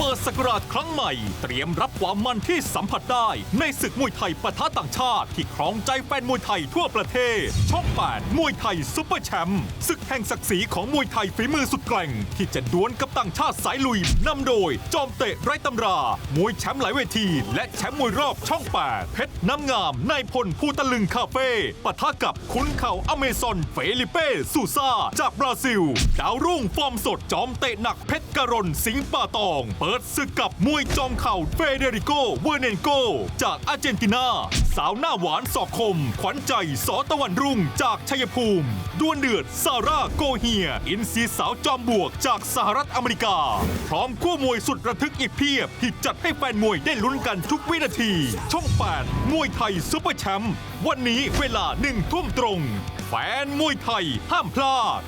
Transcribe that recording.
เปิดสกราชครั้งใหม่ เตรียมรับความมันที่สัมผัสได้ ในศึกมวยไทยปะทะต่างชาติ ที่ครองใจแฟนมวยไทยทั่วประเทศ ช่อง 8 มวยไทยซุปเปอร์แชมป์ศึกแห่งศักดิ์ศรีของมวยไทยฝีมือสุดแกร่ง ที่จะดวลกับต่างชาติสายลุยนำโดย จอมเตะไร้ตำรา มวยแชมป์หลายเวที และแชมป์มวยรอบช่อง 8 เพชรน้ำงามนายพลภูตะลึงคาเฟ่ปะทะกับขุนเข่าอเมซอนเฟลิเป้ซูซาจากบราซิล ดาวรุ่งฟอร์มสดจอมเตะหนักเพชรกรณสิงห์ป่าตองเปิดศึกกับมวยจอมเข่าเฟเดริโก เวเนนโก จากอาร์เจนตินา สาวหน้าหวานสอกคม ขวัญใจสอตะวันรุ่งจากชัยภูมิดวลเดือดซาร่าโกเฮีย อินซีสาวจอมบวกจากสหรัฐอเมริกา พร้อมคู่มวยสุดระทึกอีกเพียบ ที่จัดให้แฟนมวยได้ลุ้นกันทุกวินาที ช่อง 8 มวยไทยซุปเปอร์แชมป์วันนี้เวลาหนึ่งทุ่มตรง แฟนมวยไทยห้ามพลาด